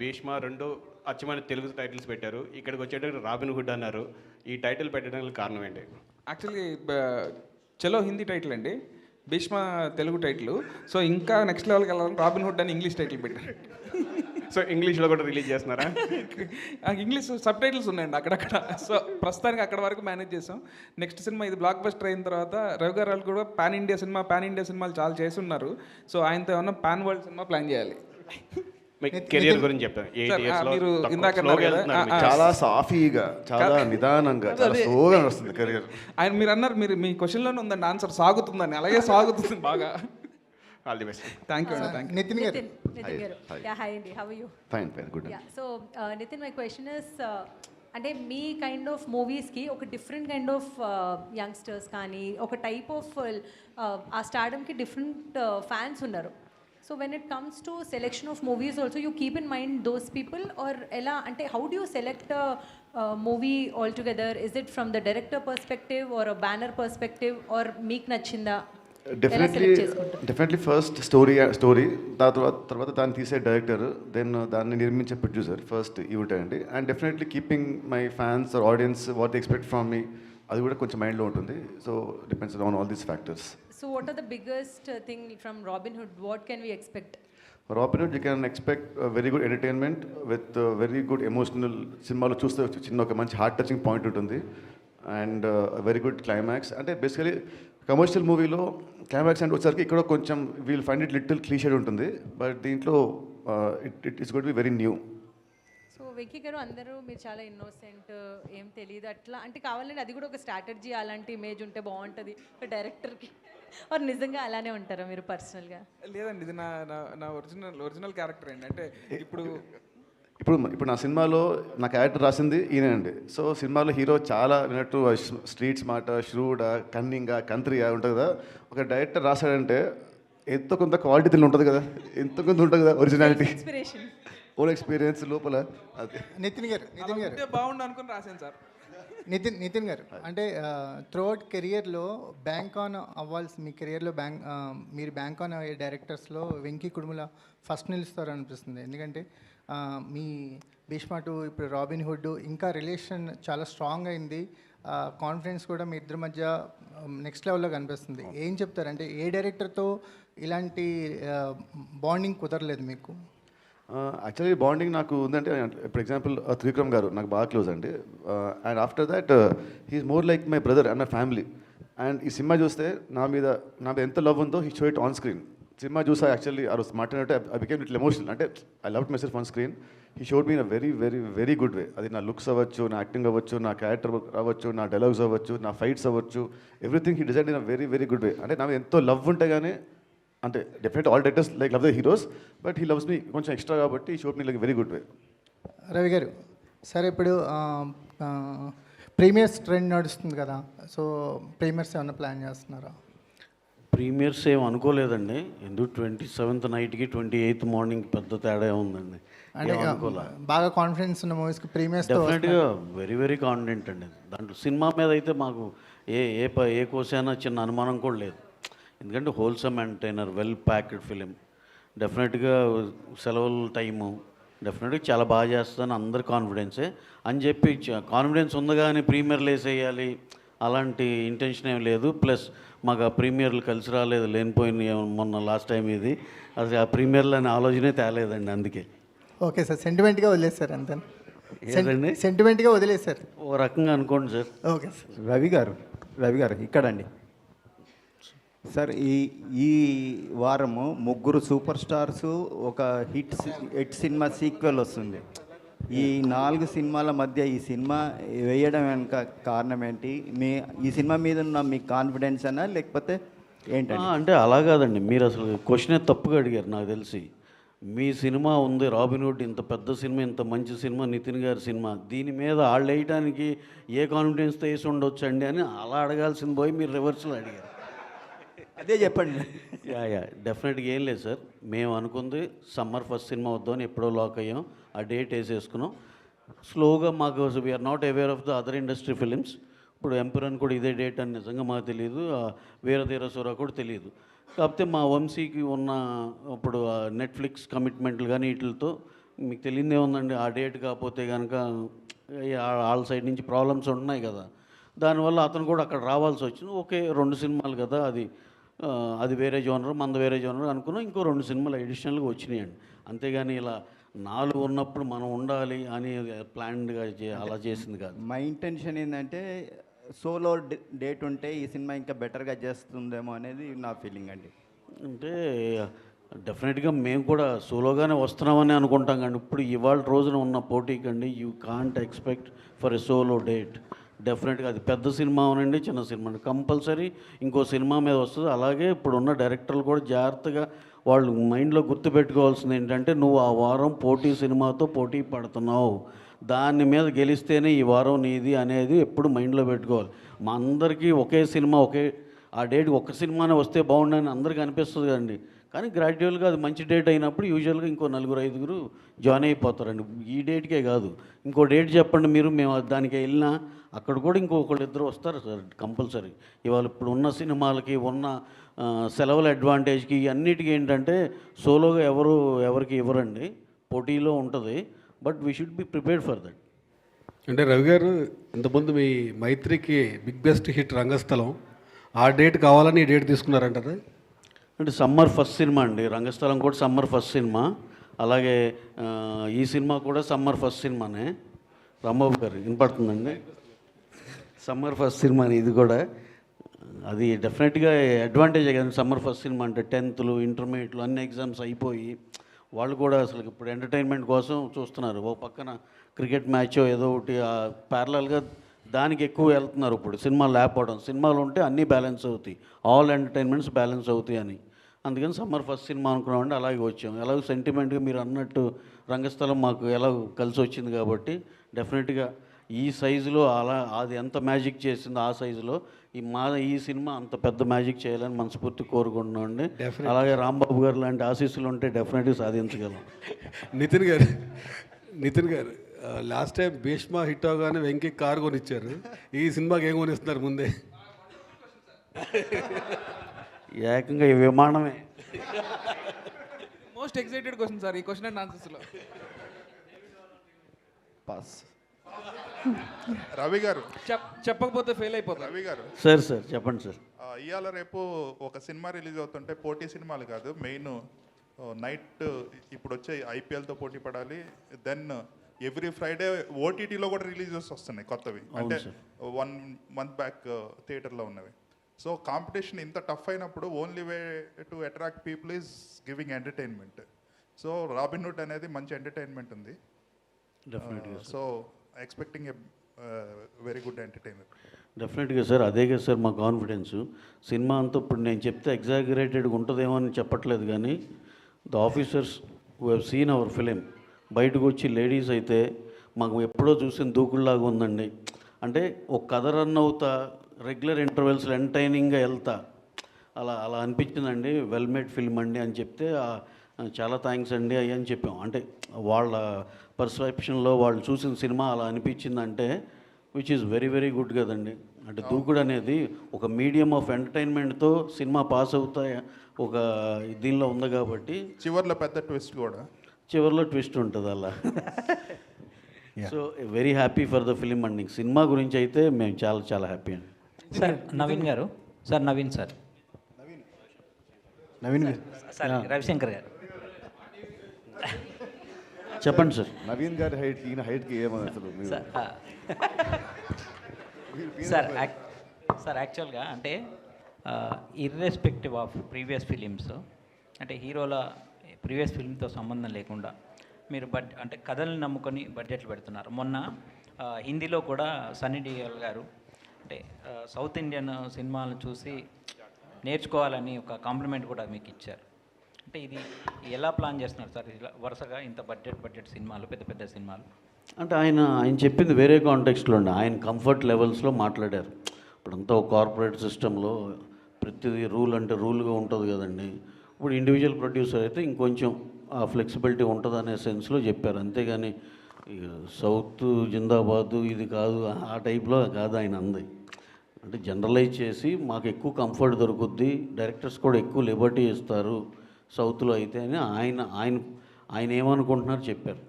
భీష్మ రెండు అచ్చమైన తెలుగు టైటిల్స్ పెట్టారు. ఇక్కడికి వచ్చేటప్పుడు రాబిన్ హుడ్ అన్నారు. ఈ టైటిల్ పెట్టడానికి కారణం ఏంటి? యాక్చువల్లీ చలో హిందీ టైటిల్ అండి. భీష్మ తెలుగు టైటిల్. సో ఇంకా నెక్స్ట్ లెవెల్కి వెళ్ళాలని రాబిన్ హుడ్ అని ఇంగ్లీష్ టైటిల్ పెట్టాను సో ఇంగ్లీష్లో కూడా రిలీజ్ చేస్తున్నారా? ఇంగ్లీష్ సబ్ టైటిల్స్ ఉన్నాయండి అక్కడక్కడ. సో ప్రస్తుతానికి అక్కడ వరకు మేనేజ్ చేసాం. నెక్స్ట్ సినిమా ఇది బ్లాక్ బస్టర్ అయిన తర్వాత రవి గారు కూడా pan India cinema pan India సినిమాలు చాలా చేస్తున్నారు సో ఆయనతో ఏమన్నా పాన్ వరల్డ్ సినిమా ప్లాన్ చేయాలి. కెరియర్ గురించి చెప్పాను. చాలా సాఫీగా చాలా నిదానంగా చాలా స్లోగా వస్తుంది కెరియర్. ఆయన మీరు అన్నారు మీరు మీ క్వశ్చన్లోనే ఉందండి ఆన్సర్ సాగుతుందని అలాగే సాగుతుంది బాగా. All the best thank you అండి you Nitin garu. Nitin, Nitin garu. Yeah hi అండి how you fine fine good yeah so Nitin my question is అంటే మీ కైండ్ ఆఫ్ మూవీస్కి ఒక డిఫరెంట్ కైండ్ ఆఫ్ యంగ్స్టర్స్ కానీ ఒక టైప్ ఆఫ్ ఆ స్టార్డమ్కి డిఫరెంట్ ఫ్యాన్స్ ఉన్నారు. So when it comes to selection of movies also you keep in mind those people or ఎలా అంటే how do select movie altogether is it from the director perspective or banner perspective or మీకు నచ్చిందా? Definitely definitely first story story దాని తర్వాత తర్వాత దాన్ని తీసే director then దాన్ని నిర్మించే ప్రొడ్యూసర్ ఫస్ట్ ఇవి ఉంటాయండి and definitely keeping my fans or audience what expect from me అది కూడా కొంచెం మైండ్లో ఉంటుంది. So depends on all these factors So, what are the biggest uh, thing from Robin Hood? What can we expect? Robin you can expect very good entertainment with very good emotional సినిమాలో చూస్తే చిన్న ఒక మంచి heart touching point ఉంటుంది. And very good climax అంటే basically commercial మూవీలో climax అంటే వచ్చేసరికి ఇక్కడ కొంచెం we'll find it little cliched ఉంటుంది. బట్ దీంట్లో it it is good be very new so Venky garu అందరూ మీరు చాలా ఇన్నోసెంట్ ఏం తెలియదు అట్లా. అంటే కావాలంటే అది కూడా ఒక స్ట్రాటజీ అలాంటి ఇమేజ్ ఉంటే బాగుంటుంది. ఒక డైరెక్టర్కి ఆర్ నిజంగా అలానే ఉంటారా మీరు పర్సనల్గా లేదండి ఇది నా నా- ఒరిజినల్ ఒరిజినల్ క్యారెక్టర్ అండి. అంటే ఇప్పుడు ఇప్పుడు ఇప్పుడు నా సినిమాలో నా క్యారెక్టర్ రాసింది ఈయనే అండి. సో సినిమాలో హీరో చాలా విన్నట్టు స్ట్రీట్స్ మాట ష్రూడ్ కన్నింగా కంత్రియా ఉంటుంది కదా. ఒక డైరెక్టర్ రాశాడంటే ఎంతో కొంత క్వాలిటీ దీనిలో ఉంటుంది కదా. ఎంతో కొంత ఉంటుంది కదా ఒరిజినాలిటీ ఇన్స్పిరేషన్ ఓన్ ఎక్స్పీరియన్స్ లోపల. అది నితిన్ గారు నితిన్ గారు. బాగుండు అనుకుని రాశాను సార్. నితిన్ నితిన్ గారు అంటే త్రూఅవుట్ కెరియర్లో బ్యాంక్ ఆన్ అవ్వాల్సి మీ కెరియర్లో బ్యాంక్ మీరు బ్యాంక్ ఆన్ అయ్యే డైరెక్టర్స్లో వెంకీ కుడుముల ఫస్ట్ నిలుస్తారు అనిపిస్తుంది ఎందుకంటే మీ భీష్మ టు ఇప్పుడు రాబిన్ హుడ్ ఇంకా రిలేషన్ చాలా స్ట్రాంగ్ అయింది. కాన్ఫిడెన్స్ కూడా మీ ఇద్దరి మధ్య నెక్స్ట్ లెవెల్లో కనిపిస్తుంది. ఏం చెప్తారు? అంటే ఏ డైరెక్టర్తో ఇలాంటి బాండింగ్ కుదరలేదు మీకు? యాక్చువల్లీ బాండింగ్ నాకు ఉందంటే ఇప్పుడు ఎగ్జాంపుల్ త్రివిక్రమ్ గారు నాకు బాగా క్లోజ్ అండి. And after that he's more like my brother and my family and ఈ సినిమా చూస్తే నా మీద నా మీద ఎంత లవ్ ఉందో he show it on screen cinema చూసా యాక్చువల్లీ ఆ రోజు మాట్లాడినట్టు ఐ బికేమ్ ఇట్లా ఎమోషనల్ అంటే I love message on screen he showed me in very very very good way అది నా లుక్స్ అవ్వచ్చు నా యాక్టింగ్ అవ్వచ్చు నా క్యారెక్టర్ అవ్వచ్చు నా డైలాగ్స్ అవ్వచ్చు నా ఫైట్స్ అవ్వచ్చు everything he design in very very good way అంటే నాకు ఎంతో లవ్ ఉంటే కానీ అంటే definite all directors like love the heroes but he loves me కొంచెం ఎక్స్ట్రా కాబట్టి showed me like very good way Ravi garu సరే ఇప్పుడు ప్రీమియర్స్ ట్రెండ్ నడుస్తుంది కదా సో ప్రీమియర్స్ ఏమైనా ప్లాన్ చేస్తున్నారా? ప్రీమియర్స్ ఏం అనుకోలేదండి. ఎందుకు ట్వంటీ సెవెంత్ నైట్కి ట్వంటీ ఎయిత్ మార్నింగ్ పెద్ద తేడా ఉందండి. అంటే బాగా కాన్ఫిడెన్స్ ఉన్న మూవీస్కి ప్రీమియర్స్తో డెఫినెట్గా వెరీ వెరీ కాన్ఫిడెంట్ అండి. దాంట్లో సినిమా మీద అయితే మాకు ఏ ఏ ప ఏ కోసైనా చిన్న అనుమానం కూడా లేదు. ఎందుకంటే wholesome entertainer well packed film డెఫినెట్గా సెలవుల టైము డెఫినెట్గా చాలా బాగా చేస్తాను అందరి కాన్ఫిడెన్సే అని చెప్పి కాన్ఫిడెన్స్ ఉంది కానీ ప్రీమియర్లు వేసేయాలి అలాంటి ఇంటెన్షన్ ఏం లేదు. ప్లస్ మాకు ఆ ప్రీమియర్లు కలిసి రాలేదు లేనిపోయిన మొన్న లాస్ట్ టైం ఇది. అసలు ఆ ప్రీమియర్లు అనే ఆలోచనే తేలేదండి అందుకే. ఓకే సార్ సెంటిమెంట్గా వదిలేశారు అంతే? సెంటిమెంట్గా వదిలేశారు. ఓ రకంగా అనుకోండి సార్ ఓకే సార్ రవి గారు రవి గారు ఇక్కడండి. సార్ ఈ ఈ వారము ముగ్గురు సూపర్ స్టార్స్ ఒక హిట్ సి- హిట్ సినిమా సీక్వెల్ వస్తుంది. ఈ నాలుగు సినిమాల మధ్య ఈ సినిమా వేయడం వెనుక కారణం ఏంటి? మీ ఈ సినిమా మీద ఉన్న మీ కాన్ఫిడెన్స్ అనా లేకపోతే ఏంటంటే అంటే అలా కాదండి. మీరు అసలు క్వశ్చనే తప్పుగా అడిగారు నాకు తెలిసి. మీ సినిమా ఉంది రాబిన్హుడ్ ఇంత పెద్ద సినిమా ఇంత మంచి సినిమా నితిన్ గారి సినిమా. దీని మీద వాళ్ళు వేయడానికి ఏ కాన్ఫిడెన్స్తో వేసి ఉండొచ్చండి అని అలా అడగాల్సింది పోయి మీరు రివర్స్లో అడిగారు. అదే చెప్పండి. యా యా డెఫినెట్గా ఏం లేదు సార్. మేము అనుకుంది సమ్మర్ ఫస్ట్ సినిమా వద్దామని ఎప్పుడో లాక్ అయ్యాం. ఆ డేట్ వేసేసుకున్నాం. స్లోగా మాకు we are not aware of the other industry films ఇప్పుడు ఎంపరన్ కూడా ఇదే డేట్ అని నిజంగా మాకు తెలియదు. ఆ కూడా తెలియదు. కాకపోతే మా వంశీకి ఉన్న ఇప్పుడు నెట్ఫ్లిక్స్ కమిట్మెంట్లు కానీ వీటితో మీకు తెలియదు ఏముందండి ఆ డేట్ కాకపోతే కనుక వాళ్ళ సైడ్ నుంచి ప్రాబ్లమ్స్ ఉన్నాయి కదా. దానివల్ల అతను కూడా అక్కడ రావాల్సి వచ్చింది. ఓకే రెండు సినిమాలు కదా అది. అది వేరే జోనర్ మంద వేరే జోనర్ అనుకున్నాం. ఇంకో రెండు సినిమాలు అడిషనల్గా వచ్చినాయండి. అంతేగాని ఇలా నాలుగు ఉన్నప్పుడు మనం ఉండాలి అని ప్లాన్డ్గా అలా చేసింది కాదు. మా ఇంటెన్షన్ ఏంటంటే సోలో డేట్ ఉంటే ఈ సినిమా ఇంకా బెటర్గా చేస్తుందేమో అనేది నా ఫీలింగ్ అండి. అంటే డెఫినెట్గా మేము కూడా సోలోగానే వస్తున్నామని అనుకుంటాం కానీ ఇప్పుడు ఇవాళ రోజున ఉన్న పోటీ కండి you can't expect for a solo date డెఫినెట్గా అది పెద్ద సినిమా అవునండి చిన్న సినిమా కంపల్సరీ ఇంకో సినిమా మీద వస్తుంది. అలాగే ఇప్పుడున్న డైరెక్టర్లు కూడా జాగ్రత్తగా వాళ్ళు మైండ్లో గుర్తుపెట్టుకోవాల్సింది ఏంటంటే నువ్వు ఆ వారం పోటీ సినిమాతో పోటీ పడుతున్నావు. దాని మీద గెలిస్తేనే ఈ వారం నీది అనేది ఎప్పుడు మైండ్లో పెట్టుకోవాలి. మా అందరికీ ఒకే సినిమా ఒకే ఆ డేట్ ఒక సినిమానే వస్తే బాగుండని అందరికీ అనిపిస్తుంది కదండి. కానీ గ్రాడ్యువల్గా అది మంచి డేట్ అయినప్పుడు యూజువల్గా ఇంకో నలుగురు ఐదుగురు జాయిన్ అయిపోతారండి. ఈ డేట్కే కాదు. ఇంకో డేట్ చెప్పండి మీరు మేము దానికి వెళ్ళినా అక్కడ కూడా ఇంకొకళ్ళు ఇద్దరు వస్తారు సార్ కంపల్సరీ. ఇవాళ ఇప్పుడు ఉన్న సినిమాలకి ఉన్న సెలవుల అడ్వాంటేజ్కి అన్నిటికీ ఏంటంటే సోలోగా ఎవరు ఎవరికి ఇవ్వరండి. పోటీలో ఉంటుంది. But we should be prepared for that అంటే రవి గారు ఇంతకుముందు మీ మైత్రికి బిగ్ బెస్ట్ హిట్ రంగస్థలం ఆ డేట్ కావాలని ఈ డేట్ తీసుకున్నారంటారా? అంటే సమ్మర్ ఫస్ట్ సినిమా అండి. రంగస్థలం కూడా సమ్మర్ ఫస్ట్ సినిమా. అలాగే ఈ సినిమా కూడా సమ్మర్ ఫస్ట్ సినిమానే. రాంబాబు గారు వినపడుతుందండి? సమ్మర్ ఫస్ట్ సినిమా ఇది కూడా. అది డెఫినెట్గా అడ్వాంటేజే కదండి సమ్మర్ ఫస్ట్ సినిమా అంటే టెన్త్లు ఇంటర్మీడియట్లు అన్ని ఎగ్జామ్స్ అయిపోయి వాళ్ళు కూడా అసలు ఇప్పుడు ఎంటర్టైన్మెంట్ కోసం చూస్తున్నారు. ఓ పక్కన క్రికెట్ మ్యాచ్ ఏదో ఒకటి ప్యారలల్గా దానికి ఎక్కువ వెళ్తున్నారు ఇప్పుడు. సినిమాలు లేకపోవడం సినిమాలు ఉంటే అన్నీ బ్యాలెన్స్ అవుతాయి. ఆల్ ఎంటర్టైన్మెంట్స్ బ్యాలెన్స్ అవుతాయి అని. అందుకని సమ్మర్ ఫస్ట్ సినిమా అనుకున్నామంటే అలాగే వచ్చాం ఎలాగో సెంటిమెంట్గా మీరు అన్నట్టు రంగస్థలం మాకు ఎలా కలిసి వచ్చింది కాబట్టి డెఫినెట్గా ఈ సైజులో అలా అది ఎంత మ్యాజిక్ చేసిందో ఆ సైజులో ఈ మా ఈ సినిమా అంత పెద్ద మ్యాజిక్ చేయాలని మనస్ఫూర్తి కోరుకుంటున్నామండి. అలాగే రాంబాబు గారు లాంటి ఆశీస్సులు ఉంటే డెఫినెట్గా సాధించగలం. నితిన్ గారు నితిన్ గారు లాస్ట్ టైం భీష్మ హిట్ అవగానే వెంకీ కారు కొనిచ్చారు. ఈ సినిమాకి ఏం కొనిస్తున్నారు ముందే? ఏకంగా ఈ విమానమే. మోస్ట్ ఎక్సైటెడ్ క్వశ్చన్ సార్ ఈ క్వశ్చన్ అండ్ ఆన్సర్స్లో పాస్ రవి గారు. చెప్ చెప్పకపోతే ఫెయిల్ అయిపోతారు. రవి గారు. సార్ సార్ చెప్పండి సార్ ఇవాళ రేపు ఒక సినిమా రిలీజ్ అవుతుంటే పోటీ సినిమాలు కాదు మెయిన్ నైట్ ఇప్పుడు వచ్చే ఐపీఎల్తో పోటీ పడాలి దెన్ ఎవ్రీ ఫ్రైడే ఓటీటీలో కూడా రిలీజెస్ వస్తున్నాయి కొత్తవి. అంటే వన్ మంత్ బ్యాక్ థియేటర్లో ఉన్నవి. సో కాంపిటీషన్ ఇంత టఫ్ అయినప్పుడు only way to attract people is giving entertainment so Robin Hood అనేది మంచి ఎంటర్టైన్మెంట్ ఉంది. So expecting a very good entertainer డెఫినెట్గా సార్ అదే కదా సార్ మా కాన్ఫిడెన్స్ సినిమా అంతా ఇప్పుడు నేను చెప్తే ఎగ్జాగరేటెడ్గా ఉంటుందేమో అని చెప్పట్లేదు కానీ the officers who have seen our film బయటకు వచ్చి లేడీస్ అయితే మాకు ఎప్పుడో చూసిన దూకుల్లాగా ఉందండి. అంటే ఒక కథ రన్ అవుతా రెగ్యులర్ ఇంటర్వెల్స్లో ఎంటర్టైనింగ్గా వెళ్తా. అలా అలా అనిపించిందండి. వెల్ మేడ్ ఫిల్మ్ అండి అని చెప్తే చాలా థ్యాంక్స్ అండి అయ్యి అని చెప్పాం. అంటే వాళ్ళ పర్సెప్షన్లో వాళ్ళు చూసిన సినిమా అలా అనిపించిందంటే which is very very good కదండి. అంటే దూకుడు అనేది ఒక మీడియం ఆఫ్ ఎంటర్టైన్మెంట్తో సినిమా పాస్ అవుతా ఒక దీనిలో ఉంది కాబట్టి. చివర్లో పెద్ద ట్విస్ట్ కూడా. చివరిలో ట్విస్ట్ ఉంటుంది అలా. So very happy for the film అండి. సినిమా గురించి అయితే మేము చాలా చాలా హ్యాపీ అండి. సార్ నవీన్ గారు. Sir Naveen sir. నవీన్ గారు. సార్ రవిశంకర్ గారు. చెప్పండి సార్. నవీన్ గారి హైట్ ఈయన హైట్కి ఏమని అసలు మీరు. సార్. సార్ యాక్- సార్ యాక్చువల్గా అంటే ఇర్రెస్పెక్టివ్ ఆఫ్ ప్రీవియస్ ఫిలిమ్స్ అంటే హీరోల ప్రీవియస్ ఫిల్మ్తో సంబంధం లేకుండా మీరు బడ్ అంటే కథల్ని నమ్ముకొని బడ్జెట్లు పెడుతున్నారు. మొన్న హిందీలో కూడా సన్నీ డియోల్ గారు అంటే సౌత్ ఇండియన్ సినిమాలను చూసి నేర్చుకోవాలని ఒక కాంప్లిమెంట్ కూడా మీకు ఇచ్చారు. అంటే ఇది ఎలా ప్లాన్ చేస్తున్నారు సార్? ఇలా వరుసగా ఇంత బడ్జెట్ బడ్జెట్ సినిమాలు పెద్ద పెద్ద సినిమాలు. అంటే ఆయన ఆయన చెప్పింది వేరే కాంటెక్స్ట్లో ఉండే ఆయన కంఫర్ట్ లెవెల్స్లో మాట్లాడారు. ఇప్పుడంతా కార్పొరేట్ సిస్టంలో ప్రతిదీ రూల్ అంటే రూల్గా ఉంటుంది కదండి. ఇప్పుడు ఇండివిజువల్ ప్రొడ్యూసర్ అయితే ఇంకొంచెం ఆ ఫ్లెక్సిబిలిటీ ఉంటుంది అనే సెన్స్లో చెప్పారు. అంతేగాని ఇక సౌత్ జిందాబాదు ఇది కాదు ఆ టైప్లో కాదు ఆయన అంది. అంటే జనరలైజ్ చేసి మాకు ఎక్కువ కంఫర్ట్ దొరుకుద్ది డైరెక్టర్స్ కూడా ఎక్కువ లిబర్టీ ఇస్తారు సౌత్లో అయితే అని ఆయన ఆయన ఆయన ఏమనుకుంటున్నారు చెప్పారు.